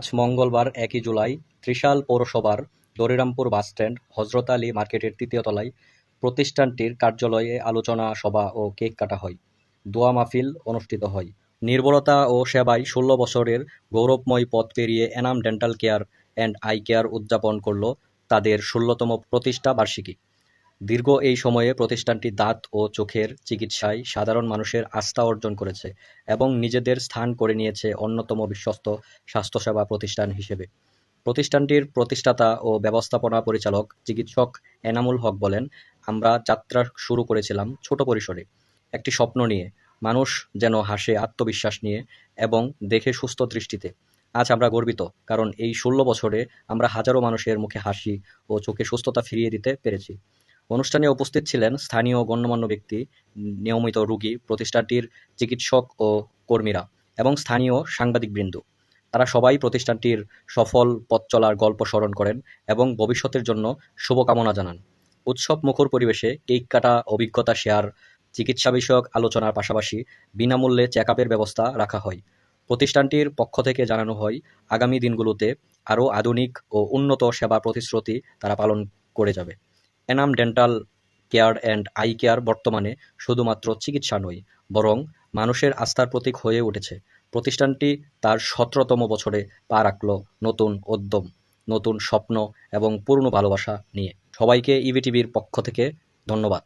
আজ মঙ্গলবার একই জুলাই ত্রিশাল পৌরসভার দরিরামপুর বাসস্ট্যান্ড হজরত আলী মার্কেটের তৃতীয় তলায় প্রতিষ্ঠানটির কার্যালয়ে আলোচনা সভা ও কেক কাটা হয়, দোয়া মাহফিল অনুষ্ঠিত হয়। নির্ভরতা ও সেবায় ষোলো বছরের গৌরবময় পথ পেরিয়ে Enam dental care and eye care উদযাপন করল তাদের ষোলোতম প্রতিষ্ঠা বার্ষিকী। দীর্ঘ এই সময়ে প্রতিষ্ঠানটি দাঁত ও চোখের চিকিৎসায় সাধারণ মানুষের আস্থা অর্জন করেছে এবং নিজেদের স্থান করে নিয়েছে অন্যতম বিশ্বস্ত স্বাস্থ্যসেবা প্রতিষ্ঠান হিসেবে। প্রতিষ্ঠানটির প্রতিষ্ঠাতা ও ব্যবস্থাপনা পরিচালক চিকিৎসক এনামুল হক বলেন, আমরা যাত্রা শুরু করেছিলাম ছোট পরিসরে, একটি স্বপ্ন নিয়ে। মানুষ যেন হাসে আত্মবিশ্বাস নিয়ে এবং দেখে সুস্থ দৃষ্টিতে। আজ আমরা গর্বিত, কারণ এই ষোলো বছরে আমরা হাজারো মানুষের মুখে হাসি ও চোখে সুস্থতা ফিরিয়ে দিতে পেরেছি। অনুষ্ঠানে উপস্থিত ছিলেন স্থানীয় গণ্যমান্য ব্যক্তি, নিয়মিত রোগী, প্রতিষ্ঠানটির চিকিৎসক ও কর্মীরা এবং স্থানীয় সাংবাদিকবৃন্দ। তারা সবাই প্রতিষ্ঠানটির সফল পথ চলার গল্প স্মরণ করেন এবং ভবিষ্যতের জন্য শুভকামনা জানান। উৎসব মুখর পরিবেশে কেক কাটা অভিজ্ঞতা শেয়ার, চিকিৎসা বিষয়ক আলোচনার পাশাপাশি বিনামূল্যে চেক ব্যবস্থা রাখা হয়। প্রতিষ্ঠানটির পক্ষ থেকে জানানো হয়, আগামী দিনগুলোতে আরও আধুনিক ও উন্নত সেবা প্রতিশ্রুতি তারা পালন করে যাবে। Enam dental care and eye care বর্তমানে শুধুমাত্র চিকিৎসা নয়, বরং মানুষের আস্থার প্রতীক হয়ে উঠেছে। প্রতিষ্ঠানটি তার সতেরোতম বছরে পা রাখল নতুন উদ্যম, নতুন স্বপ্ন এবং পূর্ণ ভালোবাসা নিয়ে। সবাইকে ইভিটিভির পক্ষ থেকে ধন্যবাদ।